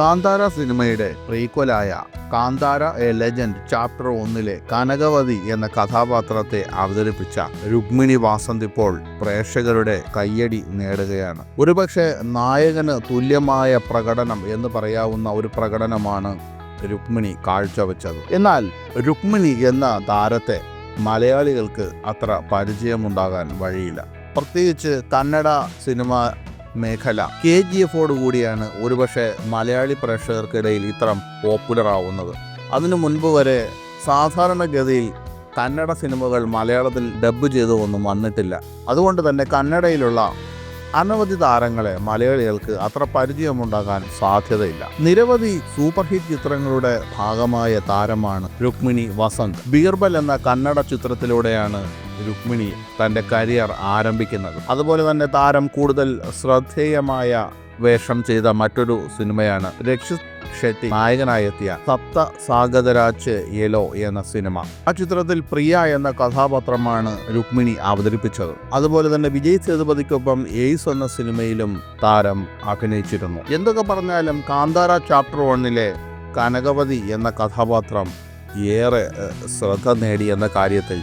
കാന്താര സിനിമയുടെ പ്രീക്വലായ Kantara a legend chapter ഒന്നിലെ കനകവതി എന്ന കഥാപാത്രത്തെ അവതരിപ്പിച്ച രുക്മിണി വാസന്ത് ഇപ്പോൾ പ്രേക്ഷകരുടെ കയ്യടി നേടുകയാണ്. ഒരുപക്ഷെ നായകന് തുല്യമായ പ്രകടനം എന്ന് പറയാവുന്ന ഒരു പ്രകടനമാണ് രുക്മിണി കാഴ്ചവെച്ചത്. എന്നാൽ രുക്മിണി എന്ന താരത്തെ മലയാളികൾക്ക് അത്ര പരിചയമുണ്ടാകാൻ വഴിയില്ല. പ്രത്യേകിച്ച് കന്നഡ സിനിമ മേഖല. കെ ജി എഫോട് കൂടിയാണ് ഒരുപക്ഷെ മലയാളി പ്രേക്ഷകർക്കിടയിൽ ഇത്രം പോപ്പുലർ ആവുന്നത് അതിനു മുൻപ് വരെ സാധാരണഗതിയിൽ കന്നഡ സിനിമകൾ മലയാളത്തിൽ ഡബ്ബ് ചെയ്തൊന്നും വന്നിട്ടില്ല. അതുകൊണ്ട് തന്നെ കന്നഡയിലുള്ള അനവധി താരങ്ങളെ മലയാളികൾക്ക് അത്ര പരിചയമുണ്ടാകാൻ സാധ്യതയില്ല. നിരവധി സൂപ്പർ ഹിറ്റ് ചിത്രങ്ങളുടെ ഭാഗമായ താരമാണ് രുക്മിണി വസന്ത്. ബീർബൽ എന്ന കന്നഡ ചിത്രത്തിലൂടെയാണ് രുക്മിണി തന്റെ കരിയർ ആരംഭിക്കുന്നത്. അതുപോലെ തന്നെ താരം കൂടുതൽ ശ്രദ്ധേയമായ വേഷം ചെയ്ത മറ്റൊരു സിനിമയാണ് രക്ഷിത് ഷെട്ടി. നായകനായെത്തിയ സപ്ത സാഗതരാജ് യെലോ എന്ന സിനിമ. ആ ചിത്രത്തിൽ പ്രിയ എന്ന കഥാപാത്രമാണ് രുക്മിണി അവതരിപ്പിച്ചത്. അതുപോലെ തന്നെ വിജയ് സേതുപതിക്കൊപ്പം എയ്സ് എന്ന സിനിമയിലും താരം അഭിനയിച്ചിരുന്നു. എന്തൊക്കെ പറഞ്ഞാലും കാന്താര ചാപ്റ്റർ വണ്ണിലെ കനകവതി എന്ന കഥാപാത്രം ഏറെ ശ്രദ്ധ നേടി എന്ന കാര്യത്തിൽ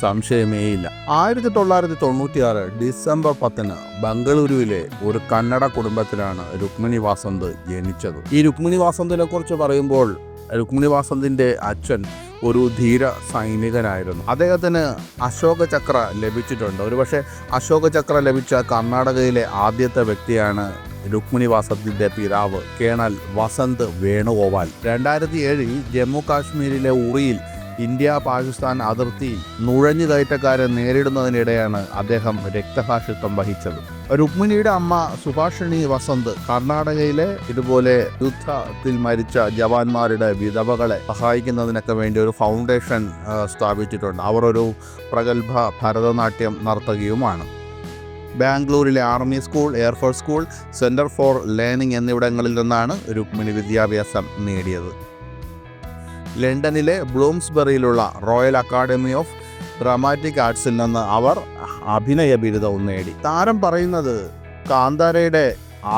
സംശയമേയില്ല ആയിരത്തി തൊള്ളായിരത്തി തൊണ്ണൂറ്റിയാറ് ഡിസംബർ പത്തിന് ബംഗളൂരുവിലെ ഒരു കന്നഡ കുടുംബത്തിലാണ് രുക്മിണി വാസന്ത് ജനിച്ചത്. ഈ രുക്മിണി വാസന്തിനെ കുറിച്ച് പറയുമ്പോൾ രുക്മിണി വാസന്തിന്റെ അച്ഛൻ ഒരു ധീര സൈനികനായിരുന്നു. അദ്ദേഹത്തിന് അശോക ചക്ര ലഭിച്ചിട്ടുണ്ട്. ഒരുപക്ഷെ അശോക ചക്ര ലഭിച്ച കർണാടകയിലെ ആദ്യത്തെ വ്യക്തിയാണ് രുക്മിണി വാസന്തിന്റെ പിതാവ് കേണൽ വസന്ത് വേണുഗോപാൽ. രണ്ടായിരത്തി ഏഴിൽ ജമ്മു കാശ്മീരിലെ ഉറിയിൽ ഇന്ത്യ പാകിസ്ഥാൻ അതിർത്തി നുഴഞ്ഞു കയറ്റക്കാരെ നേരിടുന്നതിനിടെയാണ് അദ്ദേഹം രക്തസാക്ഷിത്വം വഹിച്ചത്. രുക്മിണിയുടെ അമ്മ സുഭാഷിണി വസന്ത് കർണാടകയിലെ ഇതുപോലെ യുദ്ധത്തിൽ മരിച്ച ജവാന്മാരുടെ വിധവകളെ സഹായിക്കുന്നതിനൊക്കെ വേണ്ടി ഒരു ഫൗണ്ടേഷൻ സ്ഥാപിച്ചിട്ടുണ്ട്. അവർ ഒരു പ്രഗത്ഭ ഭരതനാട്യം നർത്തകിയുമാണ്. ബാംഗ്ലൂരിലെ army school air force school centre for learning എന്നിവിടങ്ങളിൽ നിന്നാണ് രുക്മിണി വിദ്യാഭ്യാസം നേടിയത്. ലണ്ടനിലെ ബ്ലൂംസ്ബറിയിലുള്ള റോയൽ അക്കാഡമി ഓഫ് ഡ്രാമാറ്റിക് ആർട്സിൽ നിന്ന് അവർ അഭിനയ ബിരുദവും നേടി. താരം പറയുന്നത് കാന്താരയുടെ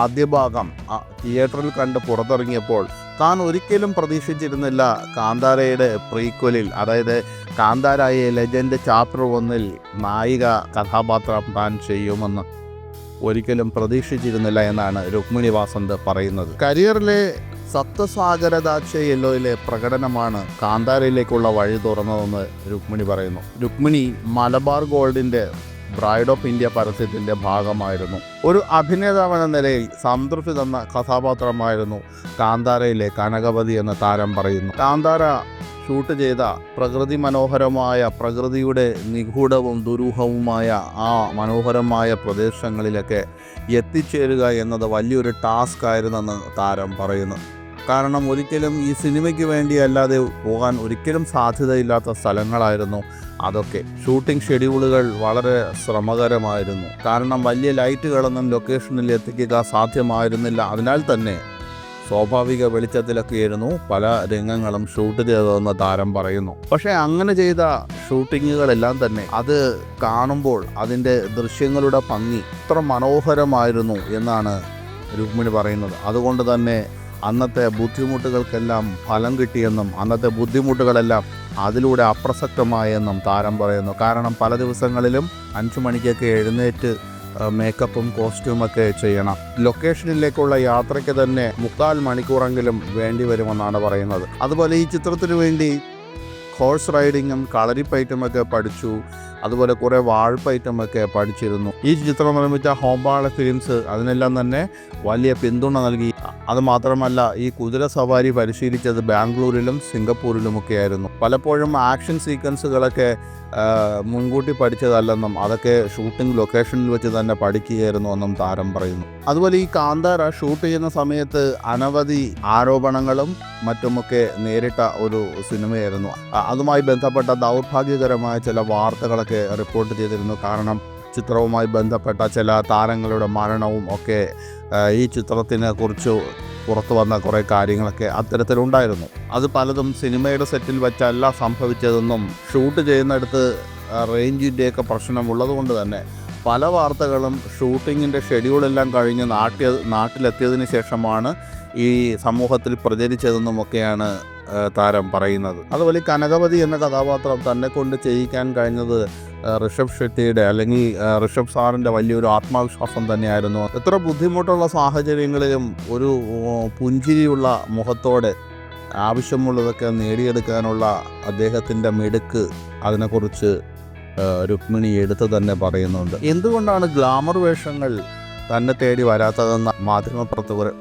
ആദ്യ ഭാഗം തിയേറ്ററിൽ കണ്ട് പുറത്തിറങ്ങിയപ്പോൾ താൻ ഒരിക്കലും പ്രതീക്ഷിച്ചിരുന്നില്ല കാന്താരയുടെ പ്രീക്വലിൽ അതായത് കാന്താരായ ലെജൻഡ് ചാപ്റ്റർ ഒന്നിൽ നായിക കഥാപാത്രം താൻ ചെയ്യുമെന്ന് ഒരിക്കലും പ്രതീക്ഷിച്ചിരുന്നില്ല എന്നാണ് രുക്മിണി വാസന്ത് പറയുന്നത്. കരിയറിലെ സപ്തസാഗരദാക്ഷ യെല്ലോയിലെ പ്രകടനമാണ് കാന്താരയിലേക്കുള്ള വഴി തുറന്നതെന്ന് രുക്മിണി പറയുന്നു. രുക്മിണി മലബാർ ഗോൾഡിന്റെ ബ്രൈഡ് ഓഫ് ഇന്ത്യ പരസ്യത്തിന്റെ ഭാഗമായിരുന്നു. ഒരു അഭിനേതാവെന്ന നിലയിൽ സംതൃപ്തി തന്ന കഥാപാത്രമായിരുന്നു കാന്താരയിലെ കനകവതി എന്ന താരം പറയുന്നു. കാന്താര ഷൂട്ട് ചെയ്ത പ്രകൃതി മനോഹരമായ പ്രകൃതിയുടെ നിഗൂഢവും ദുരൂഹവുമായ ആ മനോഹരമായ പ്രദേശങ്ങളിലൊക്കെ എത്തിച്ചേരുക എന്നത് വലിയൊരു ടാസ്ക് ആയിരുന്നെന്ന് താരം പറയുന്നു. കാരണം ഒരിക്കലും ഈ സിനിമയ്ക്ക് വേണ്ടി അല്ലാതെ പോകാൻ ഒരിക്കലും സാധ്യതയില്ലാത്ത സ്ഥലങ്ങളായിരുന്നു അതൊക്കെ. ഷൂട്ടിംഗ് ഷെഡ്യൂളുകൾ വളരെ ശ്രമകരമായിരുന്നു. കാരണം വലിയ ലൈറ്റുകളൊന്നും ലൊക്കേഷനിൽ എത്തിക്കുക സാധ്യമായിരുന്നില്ല. അതിനാൽ തന്നെ സ്വാഭാവിക വെളിച്ചത്തിലൊക്കെയായിരുന്നു പല രംഗങ്ങളും ഷൂട്ട് ചെയ്തതെന്ന് താരം പറയുന്നു. പക്ഷേ അങ്ങനെ ചെയ്ത ഷൂട്ടിങ്ങുകളെല്ലാം തന്നെ അത് കാണുമ്പോൾ അതിന്റെ ദൃശ്യങ്ങളുടെ ഭംഗി ഇത്ര മനോഹരമായിരുന്നു എന്നാണ് രുക്മിണി പറയുന്നത്. അതുകൊണ്ട് തന്നെ അന്നത്തെ ബുദ്ധിമുട്ടുകൾക്കെല്ലാം ഫലം കിട്ടിയെന്നും അന്നത്തെ ബുദ്ധിമുട്ടുകളെല്ലാം അതിലൂടെ അപ്രസക്തമായെന്നും താരം പറയുന്നു. കാരണം പല ദിവസങ്ങളിലും അഞ്ചു മണിക്കൊക്കെ എഴുന്നേറ്റ് മേക്കപ്പും കോസ്റ്റ്യൂമൊക്കെ ചെയ്യണം. ലൊക്കേഷനിലേക്കുള്ള യാത്രയ്ക്ക് തന്നെ മുക്കാൽ മണിക്കൂറെങ്കിലും വേണ്ടി വരുമെന്നാണ് പറയുന്നത്. അതുപോലെ ഈ ചിത്രത്തിനു വേണ്ടി ഹോഴ്സ് റൈഡിങ്ങും കളരിപ്പയറ്റുമൊക്കെ പഠിച്ചു. അതുപോലെ കുറേ ഒക്കെ പഠിച്ചിരുന്നു. ഈ ചിത്രം നിർമ്മിച്ച ഹോംബാള ഫിലിംസ് അതിനെല്ലാം തന്നെ വലിയ പിന്തുണ നൽകി. അത് മാത്രമല്ല ഈ കുതിര സവാരി പരിശീലിച്ചത് ബാംഗ്ലൂരിലും സിംഗപ്പൂരിലുമൊക്കെ ആയിരുന്നു പലപ്പോഴും ആക്ഷൻ സീക്വൻസുകളൊക്കെ മുൻകൂട്ടി പഠിച്ചതല്ലെന്നും അതൊക്കെ ഷൂട്ടിംഗ് ലൊക്കേഷനിൽ വെച്ച് തന്നെ പഠിക്കുകയായിരുന്നു എന്നും താരം പറയുന്നു. അതുപോലെ ഈ കാന്താര ഷൂട്ട് ചെയ്യുന്ന സമയത്ത് അനവധി ആരോപണങ്ങളും മറ്റുമൊക്കെ നേരിട്ട ഒരു സിനിമയായിരുന്നു. അതുമായി ബന്ധപ്പെട്ട ദൗർഭാഗ്യകരമായ ചില വാർത്തകളൊക്കെ റിപ്പോർട്ട് ചെയ്തിരുന്നു. കാരണം ചിത്രവുമായി ബന്ധപ്പെട്ട ചില താരങ്ങളുടെ മരണവും ഒക്കെ ഈ ചിത്രത്തിനെ കുറിച്ച് പുറത്തു വന്ന കുറേ കാര്യങ്ങളൊക്കെ അത്തരത്തിലുണ്ടായിരുന്നു. അത് പലതും സിനിമയുടെ സെറ്റിൽ വെച്ചല്ല സംഭവിച്ചതെന്നും ഷൂട്ട് ചെയ്യുന്നിടത്ത് റേഞ്ചിന്റെയൊക്കെ പ്രശ്നം ഉള്ളതുകൊണ്ട് തന്നെ പല വാർത്തകളും ഷൂട്ടിങ്ങിന്റെ ഷെഡ്യൂളെല്ലാം കഴിഞ്ഞ് നാട്ടിൽ നാട്ടിലെത്തിയതിന് ശേഷമാണ് ഈ സമൂഹത്തിൽ പ്രചരിച്ചതെന്നുമൊക്കെയാണ് താരം പറയുന്നത്. അതുപോലെ കനകവതി എന്ന കഥാപാത്രം തന്നെ കൊണ്ട് ചെയ്യിക്കാൻ കഴിഞ്ഞത് ഋഷഭ് ഷെട്ടിയുടെ അല്ലെങ്കിൽ ഋഷഭ് സാറിന്റെ വലിയൊരു ആത്മവിശ്വാസം തന്നെയായിരുന്നു. എത്ര ബുദ്ധിമുട്ടുള്ള സാഹചര്യങ്ങളിലും ഒരു പുഞ്ചിരിയുള്ള മുഖത്തോടെ ആവശ്യമുള്ളതൊക്കെ നേടിയെടുക്കാനുള്ള അദ്ദേഹത്തിന്റെ മിടുക്ക് അതിനെക്കുറിച്ച് രുക്മിണി എടുത്തു തന്നെ പറയുന്നുണ്ട്. എന്തുകൊണ്ടാണ് ഗ്ലാമർ വേഷങ്ങൾ തന്നെ തേടി വരാത്തതെന്ന മാധ്യമ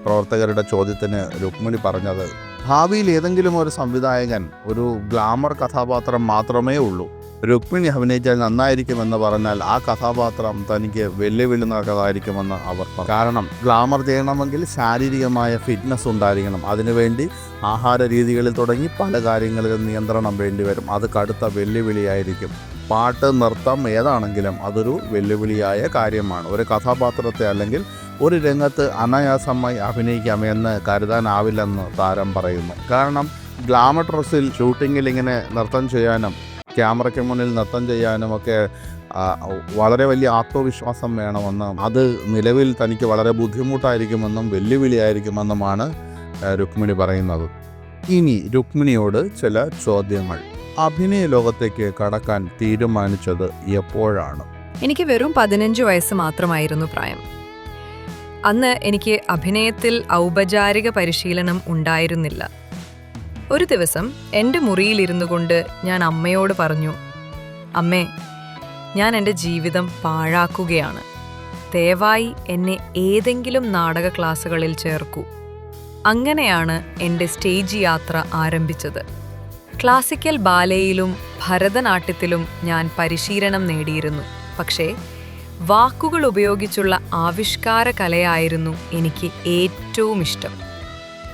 പ്രവർത്തകരുടെ ചോദ്യത്തിന് രുക്മിണി പറഞ്ഞത്? ഭാവിയിൽ ഏതെങ്കിലും ഒരു സംവിധായകൻ ഒരു ഗ്ലാമർ കഥാപാത്രം മാത്രമേ ഉള്ളൂ. രുക്മിണി അഭിനയിച്ചാൽ നന്നായിരിക്കുമെന്ന് പറഞ്ഞാൽ ആ കഥാപാത്രം തനിക്ക് വെല്ലുവിളി നൽകതായിരിക്കുമെന്ന് അവർ പറഞ്ഞു കാരണം ഗ്ലാമർ ചെയ്യണമെങ്കിൽ ശാരീരികമായ ഫിറ്റ്നസ് ഉണ്ടായിരിക്കണം. അതിനുവേണ്ടി ആഹാര രീതികളിൽ തുടങ്ങി പല കാര്യങ്ങളിലും നിയന്ത്രണം വേണ്ടിവരും അത് കടുത്ത വെല്ലുവിളിയായിരിക്കും. പാട്ട് നൃത്തം ഏതാണെങ്കിലും അതൊരു വെല്ലുവിളിയായ കാര്യമാണ്. ഒരു കഥാപാത്രത്തെ അല്ലെങ്കിൽ ഒരു രംഗത്ത് അനായാസമായി അഭിനയിക്കാമെന്ന് കരുതാനാവില്ലെന്ന് താരം പറയുന്നു. കാരണം ഗ്ലാമർ ഡ്രസ്സിൽ ഷൂട്ടിങ്ങിൽ ഇങ്ങനെ നൃത്തം ചെയ്യാനും ക്യാമറയ്ക്ക് മുന്നിൽ നൃത്തം ചെയ്യാനും ഒക്കെ വളരെ വലിയ ആത്മവിശ്വാസം വേണമെന്നും അത് നിലവിൽ തനിക്ക് വളരെ ബുദ്ധിമുട്ടായിരിക്കുമെന്നും വെല്ലുവിളിയായിരിക്കുമെന്നുമാണ് രുക്മിണി പറയുന്നത്. ഇനി രുക്മിണിയോട് ചില ചോദ്യങ്ങൾ. അഭിനയ ലോകത്തേക്ക് കടക്കാൻ തീരുമാനിച്ചത് എപ്പോഴാണ്? എനിക്ക് വെറും പതിനഞ്ച് വയസ്സ് മാത്രമായിരുന്നു പ്രായം. അന്ന് എനിക്ക് അഭിനയത്തിൽ ഔപചാരിക പരിശീലനം ഉണ്ടായിരുന്നില്ല. ഒരു ദിവസം എന്റെ മുറിയിലിരുന്നു കൊണ്ട് ഞാൻ അമ്മയോട് പറഞ്ഞു അമ്മേ ഞാൻ എന്റെ ജീവിതം പാഴാക്കുകയാണ്. ദയവായി എന്നെ ഏതെങ്കിലും നാടക ക്ലാസ്സുകളിൽ ചേർക്കൂ. അങ്ങനെയാണ് എന്റെ സ്റ്റേജ് യാത്ര ആരംഭിച്ചത്. ക്ലാസിക്കൽ ബാലയിലും ഭരതനാട്യത്തിലും ഞാൻ പരിശീലനം നേടിയിരുന്നു. പക്ഷേ വാക്കുകൾ ഉപയോഗിച്ചുള്ള ആവിഷ്കാര കലയായിരുന്നു എനിക്ക് ഏറ്റവും ഇഷ്ടം.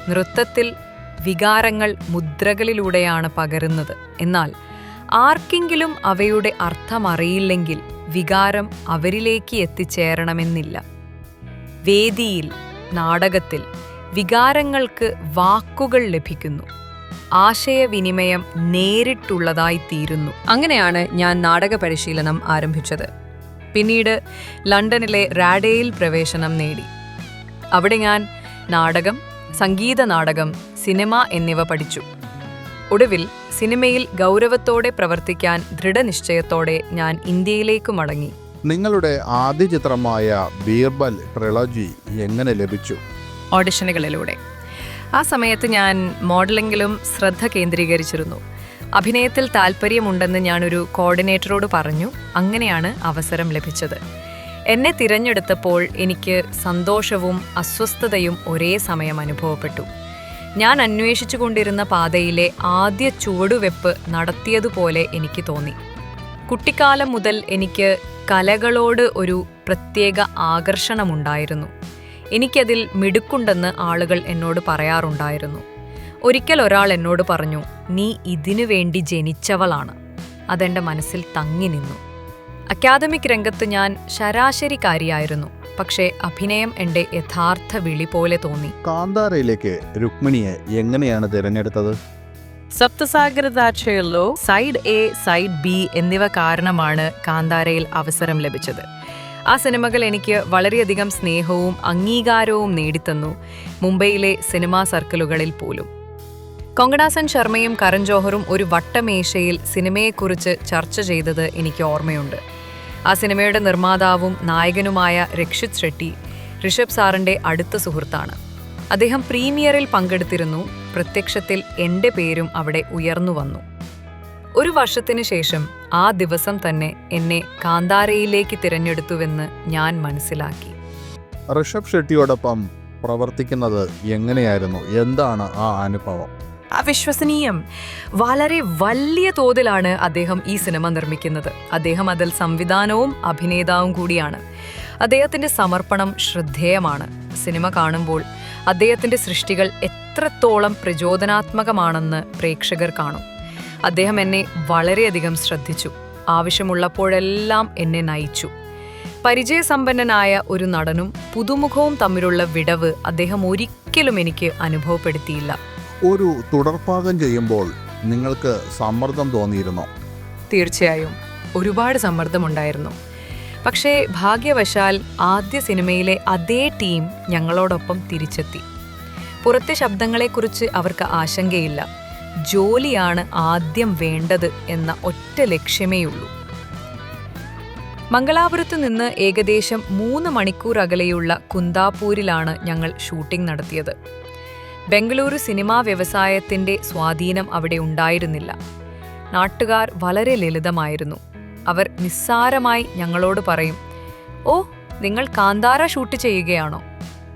നൃത്തത്തിൽ വികാരങ്ങൾ മുദ്രകളിലൂടെയാണ് പകരുന്നത്. എന്നാൽ ആർക്കെങ്കിലും അവയുടെ അർത്ഥമറിയില്ലെങ്കിൽ വികാരം അവരിലേക്ക് എത്തിച്ചേരണമെന്നില്ല. വേദിയിൽ നാടകത്തിൽ വികാരങ്ങൾക്ക് വാക്കുകൾ ലഭിക്കുന്നു. ആശയവിനിമയം നേരിട്ടുള്ളതായി തീരുന്നു അങ്ങനെയാണ് ഞാൻ നാടക പരിശീലനം ആരംഭിച്ചത്. പിന്നീട് ലണ്ടനിലെ റാഡേയിൽ പ്രവേശനം നേടി. അവിടെ ഞാൻ നാടകം സംഗീത നാടകം സിനിമ എന്നിവ പഠിച്ചു. ഒടുവിൽ സിനിമയിൽ ഗൗരവത്തോടെ പ്രവർത്തിക്കാൻ ദൃഢനിശ്ചയത്തോടെ ഞാൻ ഇന്ത്യയിലേക്ക് മടങ്ങി. നിങ്ങളുടെ ആദ്യ ചിത്രമായ ബീർബൽ ട്രിളജി എങ്ങനെ ലഭിച്ചു? ഓഡിഷനുകളിലൂടെ. ആ സമയത്ത് ഞാൻ മോഡലിംഗിലും ശ്രദ്ധ കേന്ദ്രീകരിച്ചിരുന്നു. അഭിനയത്തിൽ താല്പര്യമുണ്ടെന്ന് ഞാനൊരു കോർഡിനേറ്ററോട് പറഞ്ഞു. അങ്ങനെയാണ് അവസരം ലഭിച്ചത്. എന്നെ തിരഞ്ഞെടുത്തപ്പോൾ എനിക്ക് സന്തോഷവും അസ്വസ്ഥതയും ഒരേ സമയം അനുഭവപ്പെട്ടു. ഞാൻ അന്വേഷിച്ചു കൊണ്ടിരുന്ന പാതയിലെ ആദ്യ ചുവടുവെപ്പ് നടത്തിയതുപോലെ എനിക്ക് തോന്നി. കുട്ടിക്കാലം മുതൽ എനിക്ക് കലകളോട് ഒരു പ്രത്യേക ആകർഷണമുണ്ടായിരുന്നു. എനിക്കതിൽ മിടുക്കുണ്ടെന്ന് ആളുകൾ എന്നോട് പറയാറുണ്ടായിരുന്നു. ഒരിക്കൽ ഒരാൾ എന്നോട് പറഞ്ഞു നീ ഇതിനു വേണ്ടി ജനിച്ചവളാണ്. അതെന്റെ മനസ്സിൽ തങ്ങി നിന്നു. അക്കാദമിക് രംഗത്ത് ഞാൻ ശരാശരിക്കാരിയായിരുന്നു. പക്ഷേ അഭിനയം എന്റെ യഥാർത്ഥ വിളി പോലെ തോന്നി. കാന്താരയിലേക്ക് രുക്മിണിയെ എങ്ങനെയാണ് തിരഞ്ഞെടുത്തത്? സപ്തസാഗരദാക്ഷയിലോ സൈഡ് എ സൈഡ് ബി എന്നിവ കാരണമാണ് കാന്താരയിൽ അവസരം ലഭിച്ചത്. ആ സിനിമകൾ എനിക്ക് വളരെയധികം സ്നേഹവും അംഗീകാരവും നേടിത്തന്നു. മുംബൈയിലെ സിനിമാ സർക്കിളുകളിൽ പോലും. കൊങ്കണാസൻ ശർമ്മയും കരൺ ജോഹറും ഒരു വട്ടമേശയിൽ സിനിമയെക്കുറിച്ച് ചർച്ച ചെയ്തത് എനിക്ക് ഓർമ്മയുണ്ട്. ആ സിനിമയുടെ നിർമ്മാതാവും നായകനുമായ രക്ഷിത് ഷെട്ടി ഋഷഭ് സാറിന്റെ അടുത്ത സുഹൃത്താണ്. അദ്ദേഹം പ്രീമിയറിൽ പങ്കെടുത്തിരുന്നു പ്രത്യക്ഷത്തിൽ എന്റെ പേരും അവിടെ ഉയർന്നു വന്നു. ഒരു വർഷത്തിന് ശേഷം ആ ദിവസം തന്നെ എന്നെ കാന്താരയിലേക്ക് തിരഞ്ഞെടുത്തുവെന്ന് ഞാൻ മനസ്സിലാക്കി. ഋഷഭ് ഷെട്ടിയോടൊപ്പം പ്രവർത്തിക്കുന്നത് എങ്ങനെയായിരുന്നു? എന്താണ് ആ അനുഭവം? അവിശ്വസനീയം. വളരെ വലിയ തോതിലാണ് അദ്ദേഹം ഈ സിനിമ നിർമ്മിക്കുന്നത്. അദ്ദേഹം അതിൽ സംവിധാനവും അഭിനേതാവും കൂടിയാണ്. അദ്ദേഹത്തിന്റെ സമർപ്പണം ശ്രദ്ധേയമാണ്. സിനിമ കാണുമ്പോൾ അദ്ദേഹത്തിന്റെ സൃഷ്ടികൾ എത്രത്തോളം പ്രചോദനാത്മകമാണെന്ന് പ്രേക്ഷകർ കാണും. അദ്ദേഹം എന്നെ വളരെയധികം ശ്രദ്ധിച്ചു. ആവശ്യമുള്ളപ്പോഴെല്ലാം എന്നെ നയിച്ചു. പരിചയസമ്പന്നനായ ഒരു നടനും പുതുമുഖവും തമ്മിലുള്ള വിടവ് അദ്ദേഹം ഒരിക്കലും എനിക്ക് അനുഭവപ്പെടുത്തിയില്ല. ഒരു തുടർഭാഗം ചെയ്യുമ്പോൾ നിങ്ങൾക്ക് സമ്മർദ്ദം തോന്നിയിരുന്നോ? തീർച്ചയായും. ഒരുപാട് സമ്മർദ്ദമുണ്ടായിരുന്നു. പക്ഷേ ഭാഗ്യവശാൽ ആദ്യ സിനിമയിലെ അതേ ടീം ഞങ്ങളോടൊപ്പം തിരിച്ചെത്തി. പുറത്തെ ശബ്ദങ്ങളെക്കുറിച്ച് അവർക്ക് ആശങ്കയില്ല. ജോലിയാണ് ആദ്യം വേണ്ടത് എന്ന ഒറ്റ ലക്ഷ്യമേയുള്ളൂ. മംഗലാപുരത്ത് നിന്ന് ഏകദേശം മൂന്ന് മണിക്കൂർ അകലെയുള്ള കുന്താപൂരിലാണ് ഞങ്ങൾ ഷൂട്ടിംഗ് നടത്തിയത്. ബംഗളൂരു സിനിമാ വ്യവസായത്തിന്റെ സ്വാധീനം അവിടെ ഉണ്ടായിരുന്നില്ല. നാട്ടുകാർ വളരെ ലളിതമായിരുന്നു. അവർ നിസ്സാരമായി ഞങ്ങളോട് പറയും ഓ നിങ്ങൾ കാന്താര ഷൂട്ട് ചെയ്യുകയാണോ?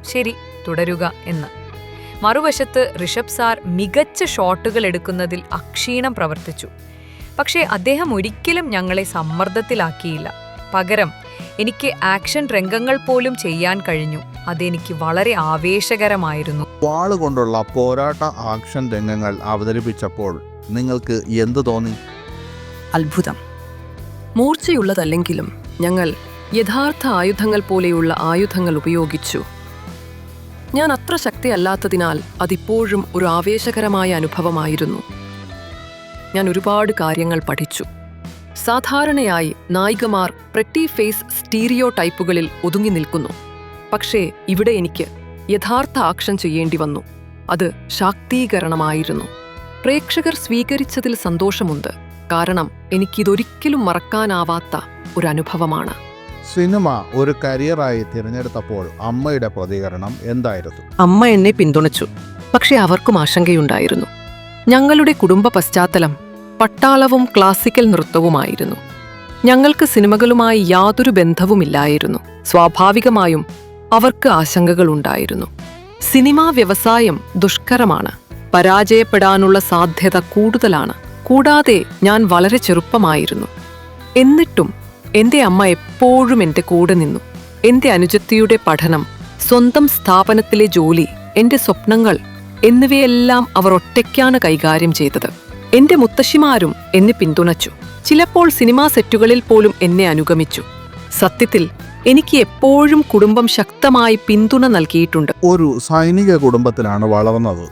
ശരി തുടരുക എന്ന്. മറുവശത്ത് ഋഷഭ് സാർ മികച്ച ഷോട്ടുകൾ എടുക്കുന്നതിൽ അക്ഷീണം പ്രവർത്തിച്ചു. പക്ഷേ അദ്ദേഹം ഒരിക്കലും ഞങ്ങളെ സമ്മർദ്ദത്തിലാക്കിയില്ല. പകരം എനിക്ക് ആക്ഷൻ രംഗങ്ങൾ പോലും ചെയ്യാൻ കഴിഞ്ഞു. അതെനിക്ക് വളരെ ആവേശകരമായിരുന്നു. വാളുകൊണ്ടുള്ള പോരാട്ട ആക്ഷൻ രംഗങ്ങൾ അവതരിപ്പിച്ചപ്പോൾ നിങ്ങൾക്ക് എന്ത് തോന്നി? അത്ഭുതം. മൂർച്ചയുള്ളതല്ലെങ്കിലും ഞങ്ങൾ യഥാർത്ഥ ആയുധങ്ങൾ പോലെയുള്ള ആയുധങ്ങൾ ഉപയോഗിച്ചു. ഞാൻ അത്ര ശക്തിയല്ലാത്തതിനാൽ അതിപ്പോഴും ഒരു ആവേശകരമായ അനുഭവമായിരുന്നു. ഞാൻ ഒരുപാട് കാര്യങ്ങൾ പഠിച്ചു. സാധാരണയായി നായികമാർ പ്രെട്ടി ഫേസ് സ്റ്റീരിയോ ടൈപ്പുകളിൽ ഒതുങ്ങി നിൽക്കുന്നു. പക്ഷേ ഇവിടെ എനിക്ക് യഥാർത്ഥ ആക്ഷൻ ചെയ്യേണ്ടി വന്നു. അത് ശാക്തീകരണമായിരുന്നു. പ്രേക്ഷകർ സ്വീകരിച്ചതിൽ സന്തോഷമുണ്ട്. കാരണം എനിക്കിതൊരിക്കലും മറക്കാനാവാത്ത ഒരു അനുഭവമാണ് സിനിമ ഒരു കരിയറായി തിരഞ്ഞെടുത്തപ്പോൾ അമ്മയുടെ പ്രതികരണം എന്തായിരുന്നു? അമ്മ എന്നെ പിന്തുണച്ചു. പക്ഷെ അവർക്കും ആശങ്കയുണ്ടായിരുന്നു. ഞങ്ങളുടെ കുടുംബ പശ്ചാത്തലം പട്ടാളവും ക്ലാസിക്കൽ നൃത്തവുമായിരുന്നു. ഞങ്ങൾക്ക് സിനിമകളുമായി യാതൊരു ബന്ധവുമില്ലായിരുന്നു. സ്വാഭാവികമായും അവർക്ക് ആശങ്കകളുണ്ടായിരുന്നു. സിനിമാ വ്യവസായം ദുഷ്കരമാണ്. പരാജയപ്പെടാനുള്ള സാധ്യത കൂടുതലാണ്. കൂടാതെ ഞാൻ വളരെ ചെറുപ്പമായിരുന്നു. എന്നിട്ടും എന്റെ അമ്മ എപ്പോഴും എന്റെ കൂടെ നിന്നു. എന്റെ അനുജത്തിയുടെ പഠനം സ്വന്തം സ്ഥാപനത്തിലെ ജോലി എന്റെ സ്വപ്നങ്ങൾ എന്നിവയെല്ലാം അവർ ഒറ്റയ്ക്കാണ് കൈകാര്യം ചെയ്തത്. എന്റെ മുത്തശ്ശിമാരും എന്നെ പിന്തുണച്ചു. ചിലപ്പോൾ സിനിമാ സെറ്റുകളിൽ പോലും എന്നെ അനുഗമിച്ചു. സത്യത്തിൽ എനിക്ക് എപ്പോഴും കുടുംബം ശക്തമായി പിന്തുണ നൽകിയിട്ടുണ്ട്. ഒരു സൈനിക കുടുംബത്തിലാണ് വളർന്നത്.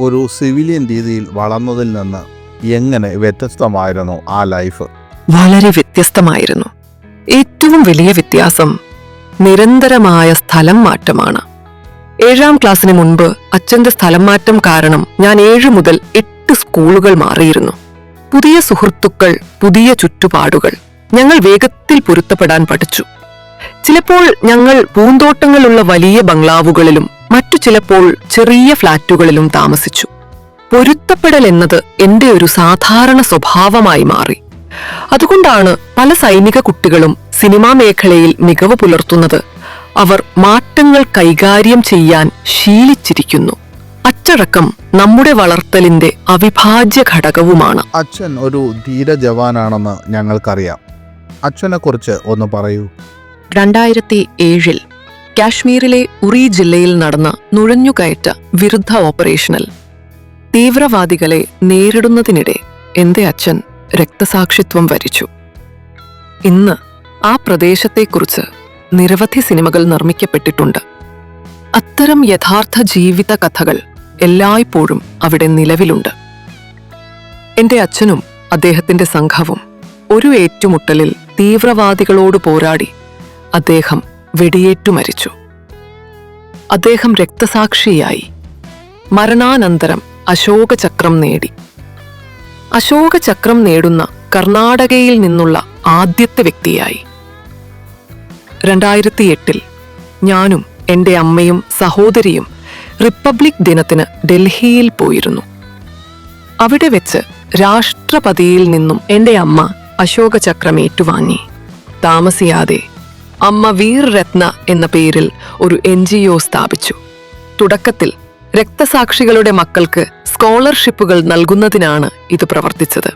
ഒരു സിവിലിയൻ രീതിയിൽ വളർന്നതിൽ നിന്ന് എങ്ങനെ വ്യത്യസ്തമായിരുന്നു ആ ലൈഫ്? വളരെ വ്യത്യസ്തമായിരുന്നു. ഏറ്റവും വലിയ വ്യത്യാസം നിരന്തരമായ സ്ഥലം മാറ്റമാണ്. ഏഴാം ക്ലാസ്സിന് മുൻപ് അച്ഛന്റെ സ്ഥലം മാറ്റം കാരണം ഞാൻ ഏഴ് മുതൽ എട്ട് സ്കൂളുകൾ മാറിയിരുന്നു. പുതിയ സുഹൃത്തുക്കൾ പുതിയ ചുറ്റുപാടുകൾ. ഞങ്ങൾ വേഗത്തിൽ പൊരുത്തപ്പെടാൻ പഠിച്ചു. ചിലപ്പോൾ ഞങ്ങൾ പൂന്തോട്ടങ്ങളുള്ള വലിയ ബംഗ്ലാവുകളിലും മറ്റു ചിലപ്പോൾ ചെറിയ ഫ്ളാറ്റുകളിലും താമസിച്ചു. പൊരുത്തപ്പെടൽ എന്നത് എന്റെ ഒരു സാധാരണ സ്വഭാവമായി മാറി. അതുകൊണ്ടാണ് പല സൈനിക കുട്ടികളും സിനിമാ മേഖലയിൽ മികവ് പുലർത്തുന്നത് അവർ മാറ്റങ്ങൾ കൈകാര്യം ചെയ്യാൻ ശീലിച്ചിരിക്കുന്നു. അച്ചടക്കം നമ്മുടെ വളർത്തലിന്റെ അവിഭാജ്യ ഘടകവുമാണ്. അച്ഛൻ ഒരു ധീര ജവാനാണെന്ന് ഞങ്ങൾക്കറിയാം. അച്ഛനെക്കുറിച്ച് ഒന്ന് പറയൂ. രണ്ടായിരത്തി ഏഴിൽ കാശ്മീരിലെ ഉറി ജില്ലയിൽ നടന്ന നുഴഞ്ഞുകയറ്റ വിരുദ്ധ ഓപ്പറേഷനിൽ തീവ്രവാദികളെ നേരിടുന്നതിനിടെ എന്റെ അച്ഛൻ രക്തസാക്ഷിത്വം വരിച്ചു. ഇന്ന് ആ പ്രദേശത്തെക്കുറിച്ച് നിരവധി സിനിമകൾ നിർമ്മിക്കപ്പെട്ടിട്ടുണ്ട്. അത്തരം യഥാർത്ഥ ജീവിത കഥകൾ എല്ലായ്പ്പോഴും അവിടെ നിലവിലുണ്ട്. എന്റെ അച്ഛനും അദ്ദേഹത്തിന്റെ സംഘവും ഒരു ഏറ്റുമുട്ടലിൽ തീവ്രവാദികളോട് പോരാടി അദ്ദേഹം വെടിയേറ്റു മരിച്ചു. അദ്ദേഹം രക്തസാക്ഷിയായി. മരണാനന്തരം അശോകചക്രം നേടി. അശോകചക്രം നേടുന്ന കർണാടകയിൽ നിന്നുള്ള ആദ്യത്തെ വ്യക്തിയായി. രണ്ടായിരത്തി എട്ടിൽ ഞാനും എന്റെ അമ്മയും സഹോദരിയും റിപ്പബ്ലിക് ദിനത്തിന് ഡൽഹിയിൽ പോയിരുന്നു. അവിടെ വെച്ച് രാഷ്ട്രപതിയിൽ നിന്നും എന്റെ അമ്മ അശോകചക്രം ഏറ്റുവാങ്ങി താമസിയാതെ അമ്മ വീർ രത്ന എന്ന പേരിൽ ഒരു എൻ ജി ഒ സ്ഥാപിച്ചു. തുടക്കത്തിൽ രക്തസാക്ഷികളുടെ മക്കൾക്ക് സ്കോളർഷിപ്പുകൾ നൽകുന്നതിനാണ് ഇത് പ്രവർത്തിച്ചത്.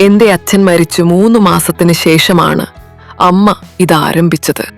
എന്റെ അച്ഛൻ മരിച്ചു മൂന്ന് മാസത്തിന് ശേഷമാണ് അമ്മ ഇത് ആരംഭിച്ചത്.